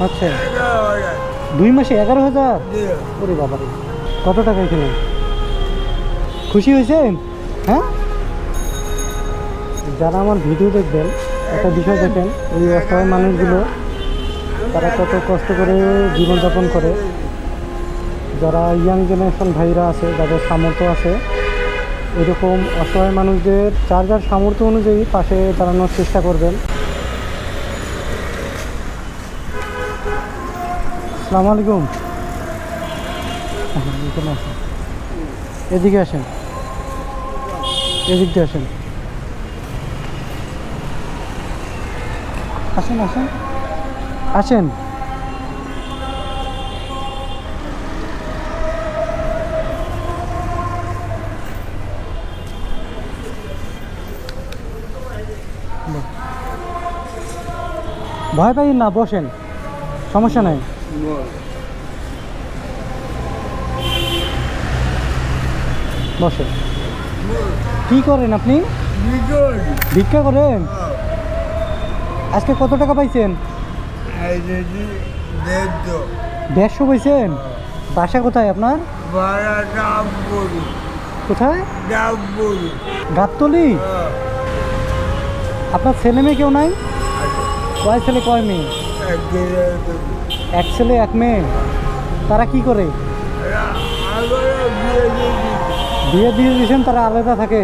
আচ্ছা। দুই মাসে এগারো হাজার? ওরে বাবা কত টাকা এখানে? খুশি হয়েছেন? হ্যাঁ? যারা আমার ভিডিও দেখবেন একটা বিষয় দেখেন এই অসহায় মানুষগুলো তারা কত কষ্ট করে জীবনযাপন করে। যারা ইয়াং জেনারেশন ভাইরা আছে যাদের সামর্থ্য আছে এরকম অসহায় মানুষদের যার যার সামর্থ্য অনুযায়ী পাশে দাঁড়ানোর চেষ্টা করবেন। আসসালামু আলাইকুম। হ্যাঁ, এখানে আসেন। এদিকে আসেন। এদিক দিয়ে আসেন। আসেন আসেন। আসেন। ভয় পাই না বসেন। সমস্যা নাই। বসেন। কি করেন আপনি? ভিক্ষা করেন? আজকে কত টাকা পাইছেন? দেড়শো পাইছেন? বাসা কোথায় আপনার? কোথায়? গাবতলি? আপনার ছেলে মেয়ে কেউ নাই? কয় ছেলে, কয় মেয়ে? এক ছেলে এক মেয়ে। তারা কি করে? বিয়ে দিয়ে দিয়েছেন, তারা আলাদা থাকে।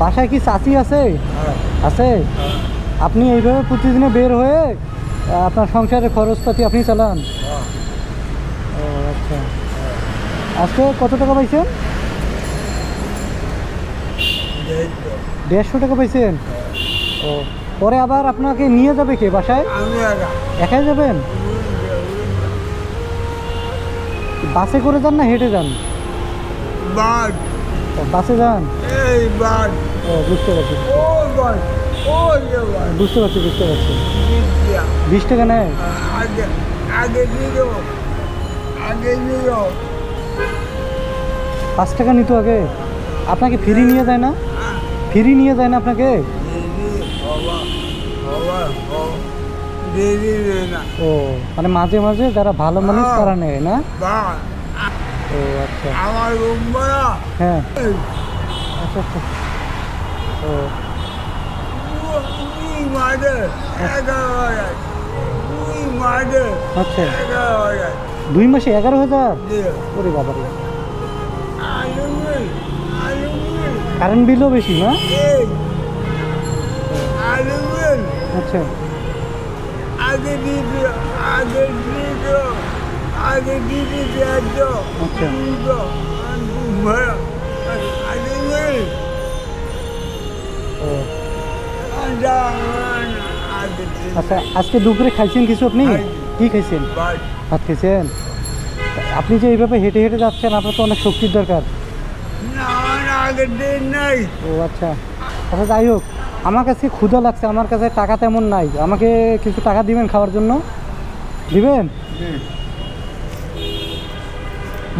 বাসায় কি চাচি আছে? আছে? আপনি এইভাবে প্রতিদিনে বের হয়ে আপনার সংসারের খরচপাতি আপনি চালান? আচ্ছা। আজকে কত টাকা পাইছেন? দেড়শো টাকা পাইছেন? ও পরে আবার আপনাকে নিয়ে যাবে কে বাসায়? একাই যাবেন? বাসে করে যান না হেঁটে যান? বাসে। যান? ও বুঝতে পারছি। বুঝতে পারছি বুঝতে পারছি। বিশ টাকা নেয়? পাঁচ টাকা নিত আগে। আপনাকে ফ্রি নিয়ে যায় না? ফ্রি নিয়ে যায় না আপনাকে? ও মানে মাঝে মাঝে যারা ভালো মানুষ হ্যাঁ। তারা নেয় না? ও আচ্ছা। হ্যাঁ। আচ্ছা আচ্ছা। ও। দুই মাসে এগারো হাজার দুই মাসে আচ্ছা। দুই মাসে এগারো হাজার? ওরে বাবা কারেন্ট বিলও বেশি না? আচ্ছা। আগে দিদি আগে দিদি আগে দিদি আচ্ছা। আচ্ছা আজকে দুপুরে খাইছেন কিছু আপনি? কি খাইছেন? ভাত। খেয়েছেন আপনি যে এইভাবে হেঁটে হেঁটে যাচ্ছেন আপনার তো অনেক শক্তির দরকার। না আগের দিন নাই। ও আচ্ছা। আচ্ছা যাই হোক আমার কাছে ক্ষুধা লাগছে আমার কাছে টাকা তেমন নাই। আমাকে কিছু টাকা দিবেন খাওয়ার জন্য? দিবেন?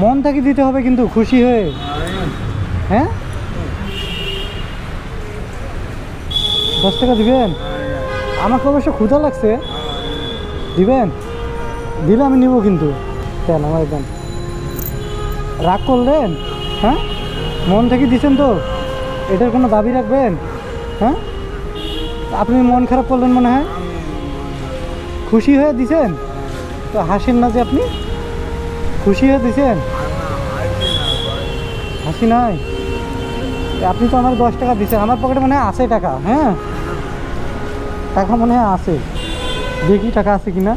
মন থেকে দিতে হবে কিন্তু খুশি হয়ে। হ্যাঁ? দশ টাকা দিবেন? আমাকে অবশ্য ক্ষুধা লাগছে। দিবেন? দিলে আমি নিব কিন্তু। দেন আমার দেন। রাগ করলেন? হ্যাঁ? মন থেকে দিছেন তো? এটার কোনো দাবি রাখবেন? হ্যাঁ? আপনি মন খারাপ করলেন মনে হয়? খুশি হয়ে দিছেন? তো হাসেন না যে আপনি? খুশি হয়ে দিছেন? হাসি নাই? আপনি তো আমার দশ টাকা দিচ্ছেন আমার পকেটে মনে হয় আছে টাকা হ্যাঁ? টাকা মনে হয় আছে। দেখি টাকা আছে কি না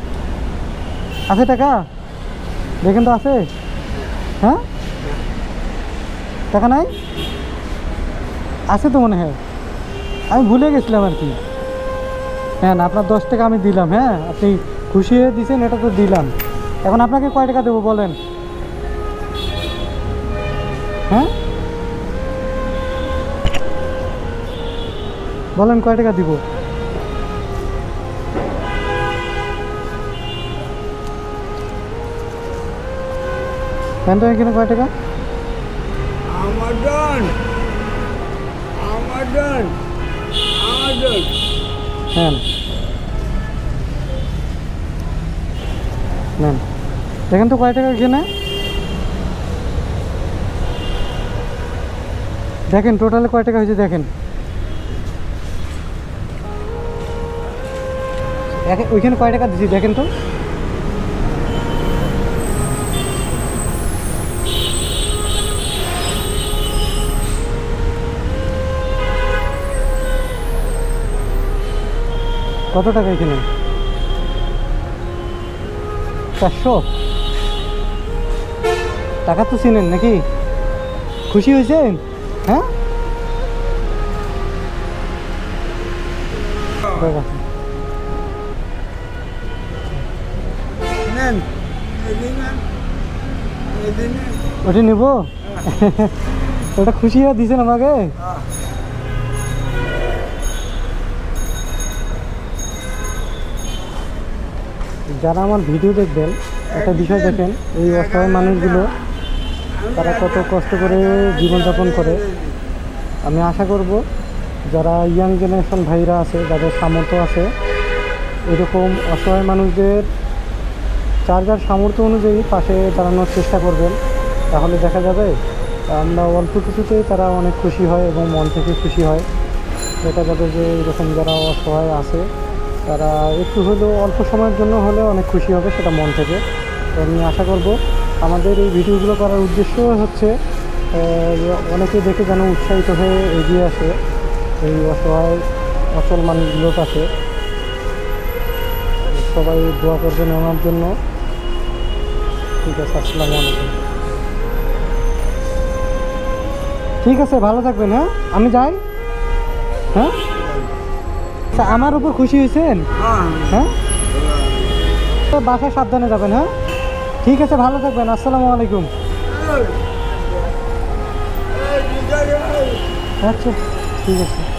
আছে টাকা? দেখেন তো আছে। হ্যাঁ? টাকা নাই? আছে তো মনে হয়। আমি ভুলে গেছিলাম আর কি। হ্যাঁ না আপনার দশ টাকা আমি দিলাম হ্যাঁ? আপনি খুশি হয়ে দিয়েছেন এটা তো দিলাম। এখন আপনাকে কয় টাকা দেবো বলেন? হ্যাঁ? বলেন, কয় টাকা দিব? প্যান্টটা এখানে কয় টাকা? নেন নেন। দেখেন তো কয় টাকা কিনে। দেখেন টোটালে কয় টাকা হয়েছে দেখেন, ওইখানে কয় টাকা দিছি, দেখেন তো। কত টাকা এখানে? চারশো? টাকা তো চিনেন নাকি? খুশি হয়েছেন? হ্যাঁ? ওটা নেব? ওটা খুশি হয়ে দিয়েছেন আমাকে? যারা আমার ভিডিও দেখবেন, একটা বিষয় দেখেন, এই অসহায় মানুষগুলো তারা কত কষ্ট করে জীবনযাপন করে। আমি আশা করব যারা ইয়াং জেনারেশন ভাইরা আছে, যাদের সামর্থ্য আছে, এরকম অসহায় মানুষদের যার যার সামর্থ্য অনুযায়ী পাশে দাঁড়ানোর চেষ্টা করবেন, তাহলে দেখা যাবে আমরা অল্প কিছুতেই তারা অনেক খুশি হয় এবং মন থেকে খুশি হয়। দেখা যাবে যে এরকম যারা অসহায় আছে তারা একটু হলেও অল্প সময়ের জন্য হলে অনেক খুশি হবে, সেটা মন থেকে। তো আমি আশা করব আমাদের এই ভিডিওগুলো করার উদ্দেশ্য হচ্ছে অনেকে দেখে যেন উৎসাহিত হয়ে এগিয়ে আসে এই অসহায় অচল মানুষগুলোর পাশে সবাই দোয়া করবেন ওনার জন্য। ঠিক আছে, আসসালামু আলাইকুম। ঠিক আছে, ভালো থাকবেন হ্যাঁ? আমি যাই? হ্যাঁ? আচ্ছা, আমার উপর খুশি হয়েছেন হ্যাঁ হ্যাঁ তো বাসায় সাবধানে যাবেন হ্যাঁ ঠিক আছে ভালো থাকবেন আসসালামু আলাইকুম আচ্ছা ঠিক আছে